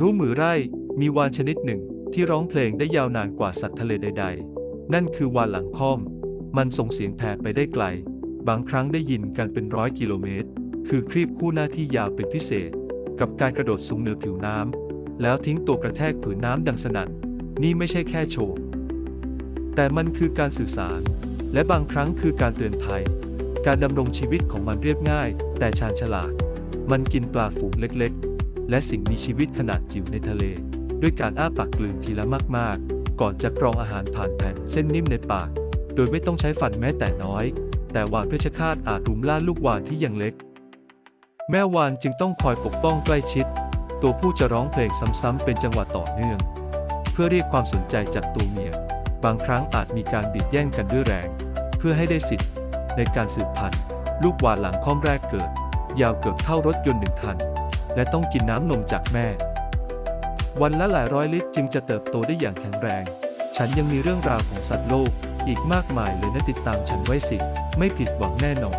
รู้มือไร่ มีวานชนิดหนึ่งที่ร้องเพลงได้ยาวนานกว่าสัตว์ทะเลใด ๆ นั่นคือวานหลังค่อม มันส่งเสียงแผ่ไปได้ไกล บางครั้งได้ยินกันเป็นร้อยกิโลเมตร คือครีบคู่หน้าที่ยาวเป็นพิเศษ กับการกระโดดสูงเหนือผิวน้ำ แล้วทิ้งตัวกระแทกผืนน้ำดังสนั่น นี่ไม่ใช่แค่โชว์ แต่มันคือการสื่อสาร และบางครั้งคือการเตือนภัย การดำรงชีวิตของมันเรียบง่าย แต่ชาญฉลาด มันกินปลาฝูงเล็กๆ และสิ่งมีชีวิตขนาดจิ๋วในทะเล ด้วยการอ้าปากกลืนทีละมากๆ ก่อนจะกรองอาหารผ่านแผ่นเส้นนิ่มในปาก โดยไม่ต้องใช้ฟันแม้แต่น้อย แต่วานเพชฌฆาตอาจรุมล่าลูกวานที่ยังเล็ก แม่วานจึงต้องคอยปกป้องใกล้ชิด ตัวผู้จะร้องเพลงซ้ำๆเป็นจังหวะต่อเนื่อง เพื่อเรียกความสนใจจากตัวเมีย บางครั้งอาจมีการบิดแย่งกันด้วยแรง เพื่อให้ได้สิทธิ์ ในการสืบพันธุ์ ลูกวานหลังค่อมแรกเกิด ยาวเกือบเท่ารถยนต์หนึ่งคัน และต้องกินน้ำนมจากแม่ วันละหลายร้อยลิตรจึงจะเติบโตได้อย่างแข็งแรง ฉันยังมีเรื่องราวของสัตว์โลกอีกมากมายเลยนะติดตามฉันไว้สิ ไม่ผิดหวังแน่นอน